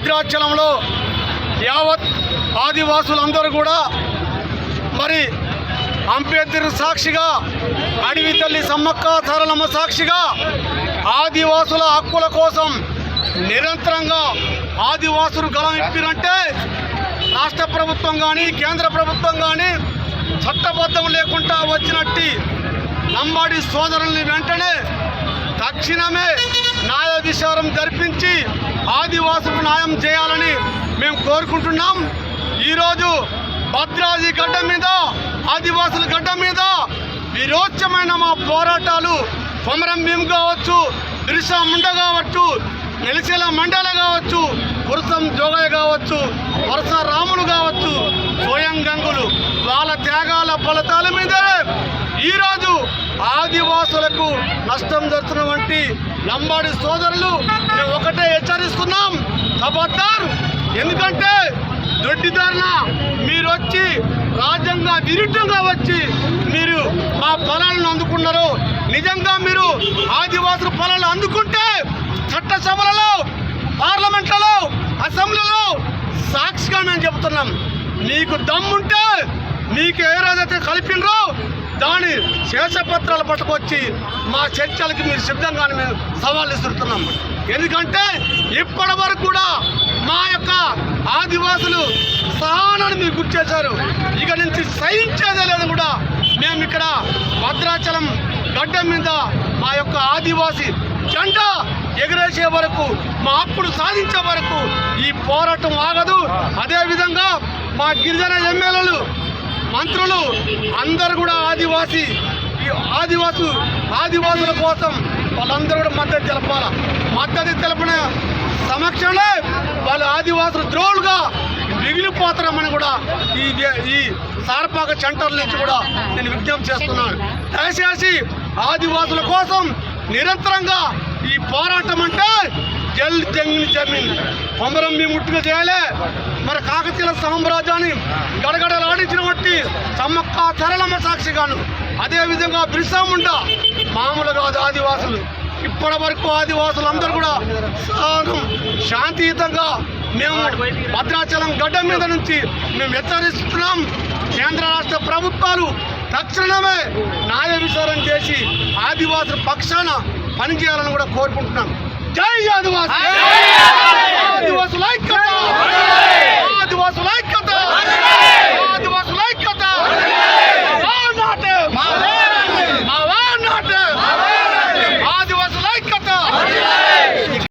భద్రాచలంలో యావత్ ఆదివాసులందరూ కూడా మరి అంబేద్కర్ సాక్షిగా అడవి తల్లి సమ్మక్క సరళమ్మ సాక్షిగా ఆదివాసుల హక్కుల కోసం నిరంతరంగా ఆదివాసులు గలం ఇప్పిరంటే రాష్ట్ర ప్రభుత్వం కానీ కేంద్ర ప్రభుత్వం కానీ చట్టబద్ధం లేకుండా వచ్చినట్టి లంబాడి సోదరుల్ని వెంటనే తక్షణమే న్యాయాధిశారం జరిపించి ఆదివాసులకు న్యాయం చేయాలని మేము కోరుకుంటున్నాం. ఈరోజు భద్రాద్రి గడ్డ మీద ఆదివాసుల గడ్డ మీద విరోచమైన మా పోరాటాలు కొమరం భీం కావచ్చు బిర్సా ముండ కావచ్చు నెలిసేల మండల కావచ్చు పురుషం జోగయ్య కావచ్చు వరుస రాములు కావచ్చు స్వయం గంగులు వాళ్ళ త్యాగాల ఫలితాల మీదే ఈరోజు ఆదివాసులకు నష్టం జరుగుతున్నటువంటి లంబాడి సోదరులు మేము ఒకటే హెచ్చరిస్తున్నాం ఖబర్దార్ ఎందుకంటే దొడ్డిదారిన మీరు వచ్చి రాజ్యంగా విరుద్ధంగా వచ్చి మీరు మా పొలాలను అందుకున్నారు. నిజంగా మీరు ఆదివాసుల పొలాలు అందుకుంటే చట్టసభలలో పార్లమెంట్లలో అసెంబ్లీలో సాక్షిగా మేము చెబుతున్నాం. మీకు దమ్ముంటే మీకు ఏ రోజైతే కలిపినరో దాని శేషపత్రాలు పట్టుకొచ్చి మా చర్చలకి మీరు సిద్ధంగానే మేము సవాళ్ళు ఇస్తున్నాం ఎందుకంటే ఇప్పటి వరకు కూడా మా యొక్క ఆదివాసులు సహనాన్ని మీరు గుర్తు చేశారు. ఇక నుంచి సహించేదే లేదని కూడా మేము ఇక్కడ భద్రాచలం గడ్డ మీద మా యొక్క ఆదివాసి జెండా ఎగరేసే వరకు మా అప్పుడు సాధించే వరకు ఈ పోరాటం ఆగదు. అదేవిధంగా మా గిరిజన ఎమ్మెల్యేలు మంత్రులు అందరు కూడా ఆదివాసి ఈ ఆదివాసు ఆదివాసుల కోసం వాళ్ళందరూ కూడా మద్దతు తెలపాల? మద్దతు తెలపన సమక్షంలో వాళ్ళు ఆదివాసులు ద్రోహులుగా మిగిలిపోతారమని కూడా ఈ ఈ సార్పాక సెంటర్ నుంచి కూడా నేను విజ్ఞప్తి చేస్తున్నాను. దయచేసి ఆదివాసుల కోసం నిరంతరంగా ఈ పోరాటం అంటే జల్ జంగిని జమీన్. కొమరం మీ ముట్టుగా చేయాలి మరి కాకతీయుల సామ్రాజ్యాన్ని గడగడలాడించినటువంటి సమ్మక్క సరళమ్మ సాక్షిగాను. అదేవిధంగా బిర్సాముండ మామూలు కాదు ఆదివాసులు. ఇప్పటి వరకు ఆదివాసులు అందరూ కూడా శాంతియుతంగా మేము భద్రాచలం గడ్డ మీద నుంచి మేము హెచ్చరిస్తున్నాం. కేంద్ర రాష్ట్ర ప్రభుత్వాలు తక్షణమే న్యాయ విచారణ చేసి ఆదివాసుల పక్షాన పనిచేయాలని కూడా కోరుకుంటున్నాం. జై ఆదివాసి ఆదివాసుల!